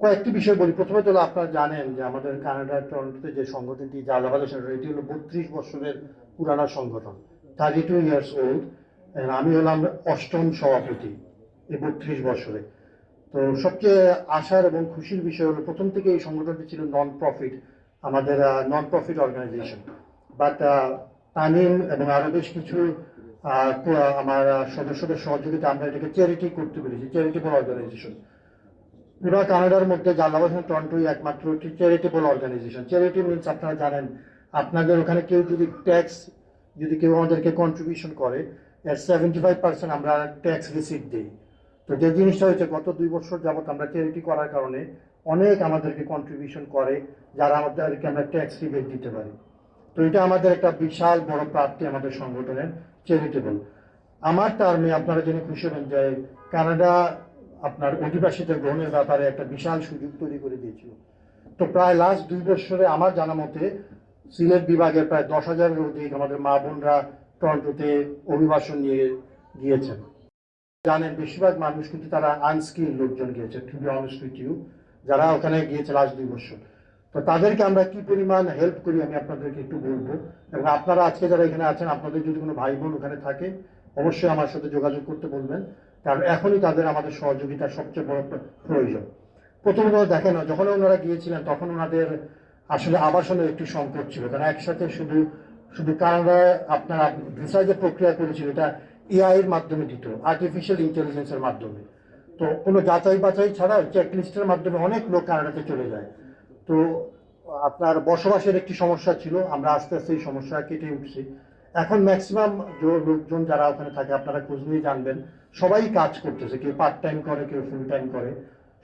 কয়েকটি বিষয় বলি। প্রথমে তো আপনারা জানেন যে আমাদের কানাডার টরন্টোতে যে সংগঠনটি জালাবাদ সেন্টার এটি হলো বত্রিশ বছরের পুরানো সংগঠন। থার্টি টু ইয়ার্স ওল্ড আমি হলাম অষ্টম সভাপতি এই বত্রিশ বছরে। তো সবচেয়ে আশার এবং খুশির বিষয় হলো, প্রথম থেকে এই সংগঠনটি ছিল নন প্রফিট আমাদের non profit organisation but Tanim এবং আরও বেশ কিছু আমার সদস্যদের সহযোগিতা আমরা এটাকে চ্যারিটি করতে পেরেছি চ্যারিটেবল অর্গানাইজেশন পুরো কানাডার মধ্যে জালাবাসন টরন্টোই একমাত্র চ্যারিটেবল অর্গানাইজেশন চ্যারিটি মিনস আপনারা জানেন, আপনাদের ওখানে কেউ যদি ট্যাক্স যদি কেউ আমাদেরকে কন্ট্রিবিউশন করে এর সেভেন্টি ফাইভ পার্সেন্ট আমরা ট্যাক্স রিসিপ্ট দিই। তো যে জিনিসটা হয়েছে, গত দুই বছর যাবত আমরা চ্যারিটি করার কারণে অনেক আমাদেরকে কন্ট্রিবিউশন করে, যারা আমাদেরকে আমরা ট্যাক্স রিবেট দিতে পারি। তো এটা আমাদের একটা বিশাল বড় প্রাপ্তি আমাদের সংগঠনের চ্যারিটেবল আমার টার্মে আপনারা জেনে খুশি হবেন যে কানাডা আপনার অধিবাসীদের গ্রহণের ব্যাপারে একটা বিশাল সুযোগ তৈরি করে দিয়েছিল। তো প্রায় লাস্ট দুই বছরে আমার জানা মতে সিলেট বিভাগের প্রায় দশ হাজারের অধিক আমাদের মা বোনরা টরন্টোতে অভিবাসন নিয়ে গিয়েছেন। জানেন বেশিরভাগ মানুষ কিন্তু তারা আনস্কিল লোকজন গিয়েছে to be honest with you যারা ওখানে গিয়েছে লাস্ট দুই বছর। তো তাদেরকে আমরা কি পরিমাণ হেল্প করি আমি আপনাদেরকে একটু বলব। এবং আপনারা আজকে যারা এখানে আছেন, আপনাদের যদি কোনো ভাই বোন ওখানে থাকে, অবশ্যই আমার সাথে যোগাযোগ করতে বলবেন। কারণ এখনই তাদের আমাদের সহযোগিতার সবচেয়ে বড় প্রয়োজন। প্রথমত দেখেন, যখন ওনারা গিয়েছিলেন, তখন ওনাদের আসলে আবাসনের একটি সংকট ছিল। কারণ একসাথে শুধু শুধু কানাডায় আপনার ভিসা যে প্রক্রিয়া করেছিল, এটা এআই এর মাধ্যমে দিত আর্টিফিশিয়াল ইন্টেলিজেন্সের মাধ্যমে। তো কোনো যাচাই বাছাই ছাড়া চেক লিস্টের মাধ্যমে অনেক লোক কানাডাতে চলে যায়। তো আপনার বসবাসের একটি সমস্যা ছিল, আমরা আস্তে আস্তে এই সমস্যা কেটে উঠছি। এখন ম্যাক্সিমাম লোকজন যারা ওখানে থাকে, আপনারা খোঁজ নিয়ে জানবেন। সবাই কাজ করতেছে, কেউ পার্ট টাইম করে, কেউ ফুল টাইম করে।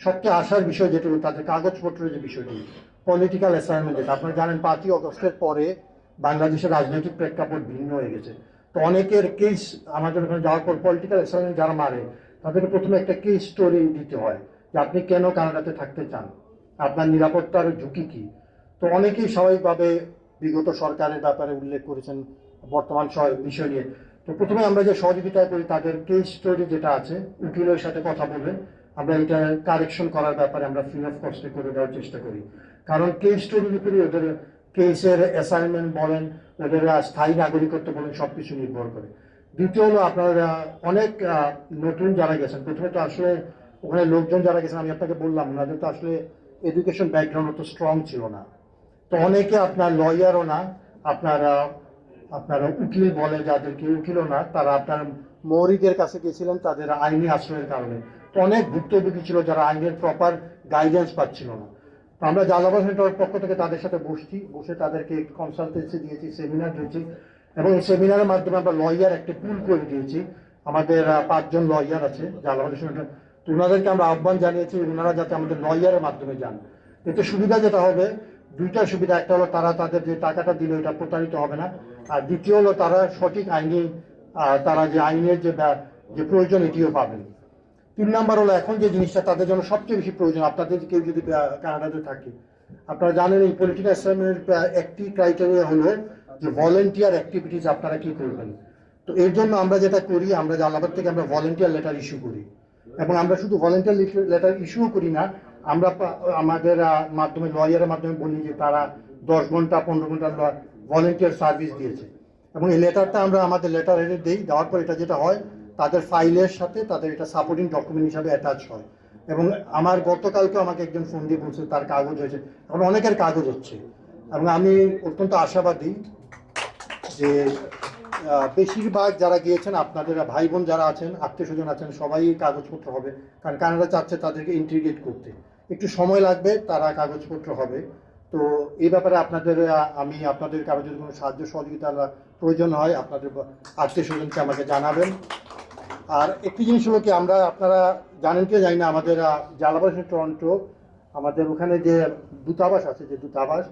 সবচেয়ে আসার বিষয় যেটা, তাদের কাগজপত্রের যে বিষয়টি পলিটিক্যাল অ্যাসাইনমেন্ট যেটা। আপনারা জানেন, পাঁচই অগস্টের পরে বাংলাদেশের রাজনৈতিক প্রেক্ষাপট ভিন্ন হয়ে গেছে। তো অনেকের কেস আমাদের ওখানে যাওয়ার পর পলিটিক্যাল অ্যাসাইনমেন্ট যারা মারে, তাদেরকে প্রথমে একটা কেস স্টোরি দিতে হয়, যে আপনি কেন কানাডাতে থাকতে চান? আপনার নিরাপত্তার ঝুঁকি কি? তো অনেকেই স্বাভাবিকভাবে বিগত সরকারের ব্যাপারে উল্লেখ করেছেন বর্তমান বিষয় নিয়ে। তো প্রথমে আমরা যে সহযোগিতা করি, তাদের কেস স্টোরি যেটা আছে, উকিলের সাথে কথা বলে আমরা এটা কারেকশন করার ব্যাপারে আমরা ফ্রি অফ কস্টে করে দেওয়ার চেষ্টা করি। কারণ কেস স্টোরির উপরে ওদের কেসের অ্যাসাইনমেন্ট বলেন, ওদের স্থায়ী নাগরিকত্ব বলেন সব কিছু নির্ভর করে। দ্বিতীয় হলো আপনারা অনেক নতুন যারা গেছেন, প্রথমে তো আসলে ওখানে লোকজন যারা গেছেন, আমি আপনাকে বললাম, ওনাদের তো আসলে এডুকেশন ব্যাকগ্রাউন্ড অত স্ট্রং ছিল না। তো অনেকে আপনার লয়ারও না, আপনার আপনার উকিল বলে যাদেরকে উকিলও না, তারা আপনার মৌরিদের কাছে গেছিলেন তাদের আইনি আশ্রয়ের কারণে। অনেক ভুক্তভোগী ছিল যারা আইনের প্রপার গাইডেন্স পাচ্ছিল না। আমরা জালাবাদ সেন্টারের পক্ষ থেকে তাদের সাথে বসছি, বসে তাদেরকে কনসালটেন্সি দিয়েছি সেমিনার দিয়েছি এবং এই সেমিনারের মাধ্যমে আমরা লয়ার একটা পুল করে দিয়েছি। আমাদের পাঁচজন লয়ার আছে জালাবাদ সেন্টার। তো ওনাদেরকে আমরা আহ্বান জানিয়েছি ওনারা যাতে আমাদের লয়ারের মাধ্যমে যান। এতে সুবিধা যেটা হবে দুইটা সুবিধা, একটা হলো তারা তাদের যে টাকাটা দিল, এটা প্রতারিত হবে না। আর দ্বিতীয় হলো তারা সঠিক আইনি তারা যে আইনের যে যে প্রয়োজন, এটিও পাবেন। তিন নাম্বার হলো এখন যে জিনিসটা, তাদের জন্য সবচেয়ে বেশি প্রয়োজন, আপনাদের কেউ যদি কানাডাতে থাকে। আপনারা জানেন এই পলিটিক্যাল অ্যাসাইনমেন্টের একটি ক্রাইটেরিয়া হলো যে ভলেন্টিয়ার অ্যাক্টিভিটিস আপনারা কি করবেন। তো এর জন্য আমরা যেটা করি, আমরা জালাবাদ থেকে আমরা ভলেন্টিয়ার লেটার ইস্যু করি। এবং আমরা শুধু ভলেন্টিয়ার লেটার ইস্যুও করি না আমরা আমাদের মাধ্যমে, লয়ারের মাধ্যমে বলি যে তারা দশ ঘণ্টা, পনেরো ঘণ্টা ভলেন্টিয়ার সার্ভিস দিয়েছে। এবং এই লেটারটা আমরা আমাদের লেটার হেডে দিই, দেওয়ার পর এটা যেটা হয়, তাদের ফাইলের সাথে তাদের এটা সাপোর্টিং ডকুমেন্ট হিসাবে অ্যাটাচ হয়। এবং আমার গতকালকে আমাকে একজন ফোন দিয়ে বলছে, তার কাগজ হয়েছে। এখন অনেকের কাগজ হচ্ছে। এবং আমি অত্যন্ত আশাবাদী যে বেশিরভাগ যারা গিয়েছেন, আপনাদের ভাই বোন যারা আছেন, আত্মীয় স্বজন আছেন, সবাই কাগজপত্র হবে। কারণ কানাডা চাচ্ছে তাদেরকে ইন্টিগ্রেট করতে। একটু সময় লাগবে, তারা কাগজপত্র হবে। তো এই ব্যাপারে আপনাদের আমি আপনাদের কারও যদি কোনো সাহায্য সহযোগিতার প্রয়োজন হয়, আপনাদের আত্মীয় স্বজনকে আমাকে জানাবেন। আর একটি জিনিস হলো কি, আমরা আপনারা জানেন কি, জানি না, আমাদের জালাবাস টরন্টো, আমাদের ওখানে যে দূতাবাস আছে, যে দূতাবাস,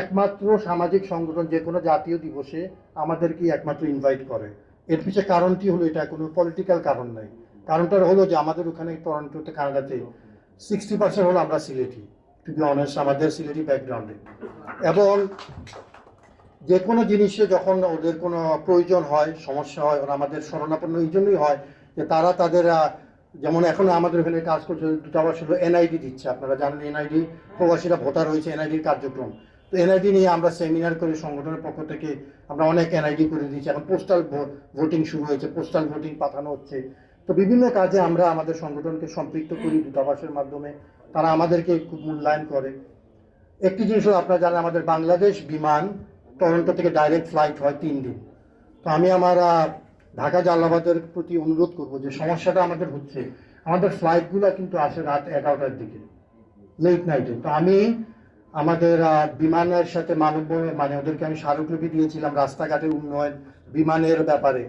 একমাত্র সামাজিক সংগঠন, যে কোনো জাতীয় দিবসে আমাদেরকে একমাত্র ইনভাইট করে। এর পিছনে কারণটি হলো এটা, কোনো পলিটিক্যাল কারণ নাই। কারণটা হলো যে আমাদের ওখানে টরন্টোতে, কানাডাতে সিক্সটি পার্সেন্ট হলো আমরা সিলেটি টু বি অনেস্ট আমাদের সিলেটি ব্যাকগ্রাউন্ডে এবং যে কোনো জিনিসে যখন ওদের কোনো প্রয়োজন হয়, সমস্যা হয়, ওরা আমাদের শরণাপন্ন এই জন্যই হয় যে তারা তাদের যেমন এখন আমাদের এখানে কাজ করছে দূতাবাস হলো এনআইডি দিচ্ছে। আপনারা জানেন এনআইডি প্রবাসীরা ভোটার হয়েছে এনআইডির কার্যক্রম। তো এনআইডি নিয়ে আমরা সেমিনার করে সংগঠনের পক্ষ থেকে আমরা অনেক এনআইডি করে দিয়েছি। এখন পোস্টাল ভোটিং শুরু হয়েছে পোস্টাল ভোটিং পাঠানো হচ্ছে। তো বিভিন্ন কাজে আমরা আমাদের সংগঠনকে সম্পৃক্ত করি, দূতাবাসের মাধ্যমে। তারা আমাদেরকে খুব মূল্যায়ন করে। একটি জিনিস আপনারা জানেন আমাদের বাংলাদেশ বিমান টরন্টো থেকে ডাইরেক্ট ফ্লাইট হয় তিন দিন। তো আমি আমার ঢাকা জালাবাদের প্রতি অনুরোধ করব যে সমস্যাটা আমাদের হচ্ছে, আমাদের ফ্লাইটগুলো কিন্তু আসে রাত এগারোটার দিকে লেট নাইটে তো আমি আমাদের বিমানের সাথে মানব মানে ওদেরকে আমি স্মারকলিপি দিয়েছিলাম রাস্তাঘাটের উন্নয়ন বিমানের ব্যাপারে।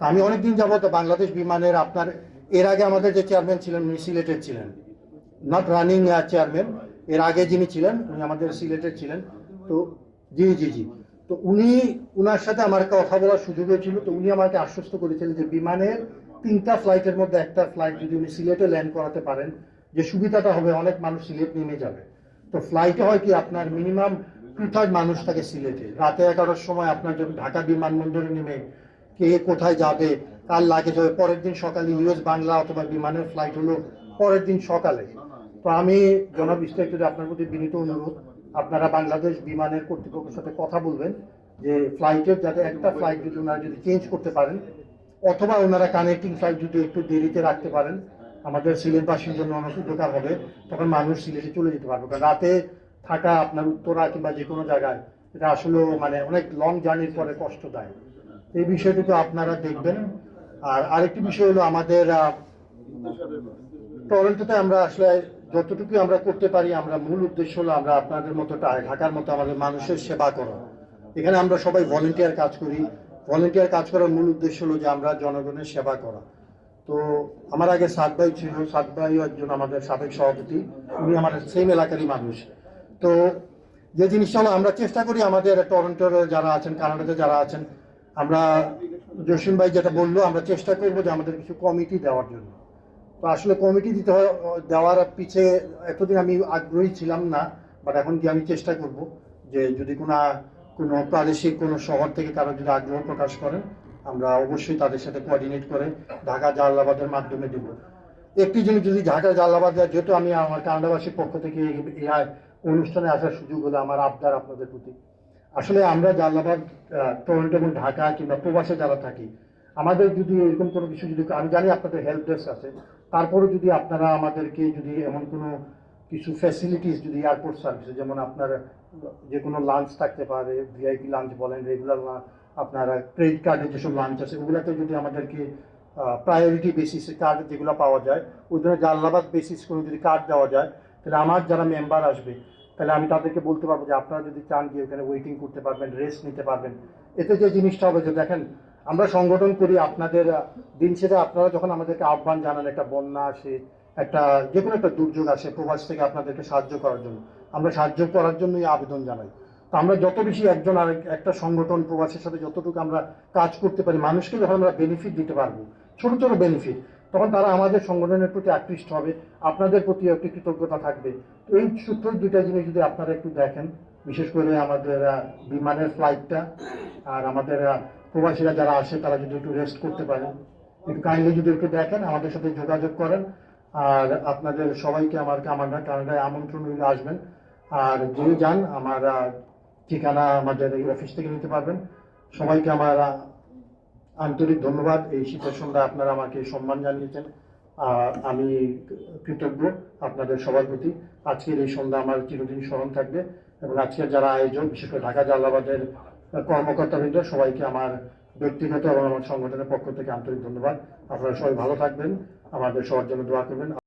আমি অনেকদিন যাবত বাংলাদেশ বিমানের আপনার, এর আগে আমাদের যে চেয়ারম্যান ছিলেন, উনি সিলেটের ছিলেন। নট রানিং চেয়ারম্যান এর আগে যিনি ছিলেন, উনি আমাদের সিলেটের ছিলেন। তো, জি জি জি। তো উনি, উনার সাথে আমার কথা বলার সুযোগ হয়েছিল তো উনি আমাকে আশ্বস্ত করেছিলেন যে বিমানের তিনটা ফ্লাইটের মধ্যে একটা ফ্লাইট যদি উনি সিলেটে ল্যান্ড করাতে পারেন, যে সুবিধাটা হবে, অনেক মানুষ সিলেট নেমে যাবে। তো ফ্লাইটে হয় কি, আপনার মিনিমাম টু থার্ড মানুষ থাকে সিলেটে। রাতে এগারোটার সময় আপনার যখন ঢাকা বিমানবন্দরে নেমে কে কোথায় যাবে, কার লাগেজ হবে, পরের দিন সকালে ইউএস বাংলা অথবা বিমানের ফ্লাইট হলো পরের দিন সকালে। তো আমি জনাব ইস্টাইটে আপনার প্রতি বিনীত অনুরোধ, আপনারা বাংলাদেশ বিমানের কর্তৃপক্ষের সাথে কথা বলবেন, যে ফ্লাইটের যাতে একটা ফ্লাইট যদি ওনারা যদি চেঞ্জ করতে পারেন, অথবা ওনারা কানেক্টিং ফ্লাইট যদি একটু দেরিতে রাখতে পারেন, আমাদের সিলেটবাসীর জন্য অনেক উপকার হবে, তখন মানুষ সিলেটে চলে যেতে পারবে। কারণ রাতে থাকা আপনার উত্তরা কিংবা যে কোনো জায়গায়, এটা আসলে মানে অনেক লং জার্নির পরে কষ্ট দেয়। এই বিষয়টি তো আপনারা দেখবেন। আর আরেকটি বিষয় হলো আমাদের টরন্টোতে আমরা আসলে যতটুকু আমরা করতে পারি, আমরা মূল উদ্দেশ্য হলো আমরা আপনাদের মতো ঢাকার মতো আমাদের মানুষের সেবা করা। এখানে আমরা সবাই ভলেন্টিয়ার কাজ করি। ভলেন্টিয়ার কাজ করার মূল উদ্দেশ্য হলো যে আমরা জনগণের সেবা করা। তো আমার আগে সাত ভাই ছিল। সাত ভাই একজন আমাদের সাবেক সভাপতি। উনি আমাদের সেম এলাকারই মানুষ। তো যে জিনিসটা হলো আমরা চেষ্টা করি আমাদের টরন্টোর যারা আছেন, কানাডাতে যারা আছেন আমরা জসিম ভাই যেটা বলল, আমরা চেষ্টা করব যে আমাদের কিছু কমিটি দেওয়ার জন্য। তো আসলে কমিটি দিতে হয়, দেওয়ার পিছে এতদিন আমি আগ্রহী ছিলাম না বাট এখন কি আমি চেষ্টা করব যে যদি কোনো কোনো প্রাদেশিক কোনো শহর থেকে কারও যদি আগ্রহ প্রকাশ করেন আমরা অবশ্যই তাদের সাথে কোঅর্ডিনেট করে ঢাকা জালালাবাদের মাধ্যমে দেব। একটি জিনিস যদি ঢাকা জালালাবাদ যেহেতু আমি আমার কানাডাবাসীর পক্ষ থেকে এই অনুষ্ঠানে আসার সুযোগ হলো আমার আবদার আপনাদের প্রতি। আসলে আমরা জালালাবাদ টরন্টো এবং ঢাকা কিংবা প্রবাসে যারা থাকি, আমাদের যদি এরকম কোনো কিছু যদি, আমি জানি আপনাদের হেল্প ডেস্ক আছে, তারপরে যদি আপনারা আমাদেরকে যদি এমন কোনো কিছু ফ্যাসিলিটিস যদি এয়ারপোর্ট সার্ভিসে যেমন আপনার যে কোনো লাঞ্চ থাকতে পারে ভিআইপি লাঞ্চ বলেন রেগুলার আপনারা ক্রেডিট কার্ডের যেসব লাঞ্চ আছে, ওগুলোতে যদি আমাদেরকে প্রায়োরিটি বেসিসে কার্ড যেগুলো পাওয়া যায়, ওই ধরনের জাল্লাবাদ বেসিস করে যদি কার্ড দেওয়া যায়, তাহলে আমার যারা মেম্বার আসবে তাহলে আমি তাদেরকে বলতে পারব যে আপনারা যদি চান গিয়ে ওখানে ওয়েটিং করতে পারবেন রেস্ট নিতে পারবেন। এতে যে জিনিসটা হবে যে দেখেন, আমরা সংগঠন করি আপনাদের দিন শেষে আপনারা যখন আমাদেরকে আহ্বান জানান, একটা বন্যা আসে, একটা যে কোনো একটা দুর্যোগ আসে প্রবাস থেকে আপনাদেরকে সাহায্য করার জন্য, আমরা সাহায্য করার জন্যই আবেদন জানাই। তো আমরা যত বেশি একজন আর একটা সংগঠন, প্রবাসের সাথে যতটুকু আমরা কাজ করতে পারি, মানুষকে যখন আমরা বেনিফিট দিতে পারব, ছোট ছোট বেনিফিট তখন তারা আমাদের সংগঠনের প্রতি আকৃষ্ট হবে, আপনাদের প্রতি একটি কৃতজ্ঞতা থাকবে। তো এই সূত্র দুইটা জিনিস যদি আপনারা একটু দেখেন, বিশেষ করে আমাদের বিমানের ফ্লাইটটা আর আমাদের প্রবাসীরা যারা আসে, তারা যদি একটু রেস্ট করতে পারেন একটু কাইন্ডলি যদি একটু দেখেন, আমাদের সাথে যোগাযোগ করেন। আর আপনাদের সবাইকে আমার কামান্ডা, কানাডায় আমন্ত্রণ হইলে আসবেন। আর যিনি যান, আমার ঠিকানা আমাদের এই অফিস থেকে নিতে পারবেন। সবাইকে আমার আন্তরিক ধন্যবাদ। এই শীতের সন্ধ্যা আপনারা আমাকে সম্মান জানিয়েছেন। আর আমি কৃতজ্ঞ আপনাদের সবার প্রতি। আজকের এই সন্ধ্যা আমার চিরদিন স্মরণ থাকবে এবং আজকের যারা আয়োজক, বিশেষ করে ঢাকা জালাবাদের কর্মকর্তাবৃন্দ সবাইকে আমার ব্যক্তিগত এবং আমার সংগঠনের পক্ষ থেকে আন্তরিক ধন্যবাদ। আপনারা সবাই ভালো থাকবেন। আমাদের সবার জন্য দোয়া করবেন।